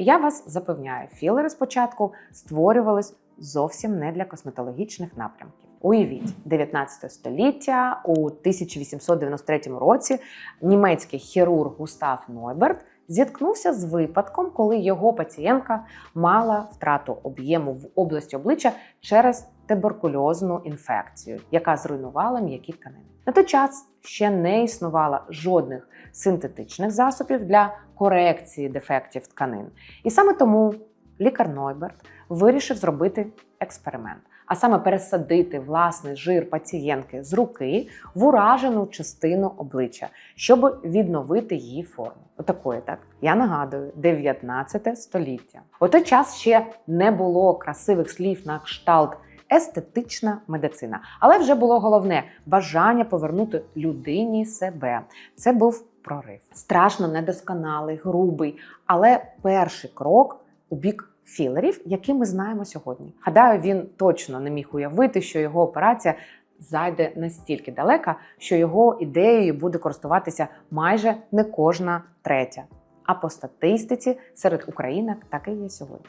Я вас запевняю, філери спочатку створювались зовсім не для косметологічних напрямків. Уявіть, 19 століття у 1893 році німецький хірург Густав Нойберт зіткнувся з випадком, коли його пацієнтка мала втрату об'єму в області обличчя через туберкульозну інфекцію, яка зруйнувала м'які тканини. На той час ще не існувало жодних синтетичних засобів для корекції дефектів тканин. І саме тому лікар Нойберт вирішив зробити експеримент, а саме пересадити власний жир пацієнтки з руки в уражену частину обличчя, щоб відновити її форму. Отакої, так я нагадую, 19 століття. У той час ще не було красивих слів на кшталт. Естетична медицина, але вже було головне бажання повернути людині себе. Це був прорив. Страшно недосконалий, грубий, але перший крок у бік філерів, які ми знаємо сьогодні. Гадаю, він точно не міг уявити, що його операція зайде настільки далеко, що його ідеєю буде користуватися майже не кожна третя. А по статистиці серед українок таке є сьогодні.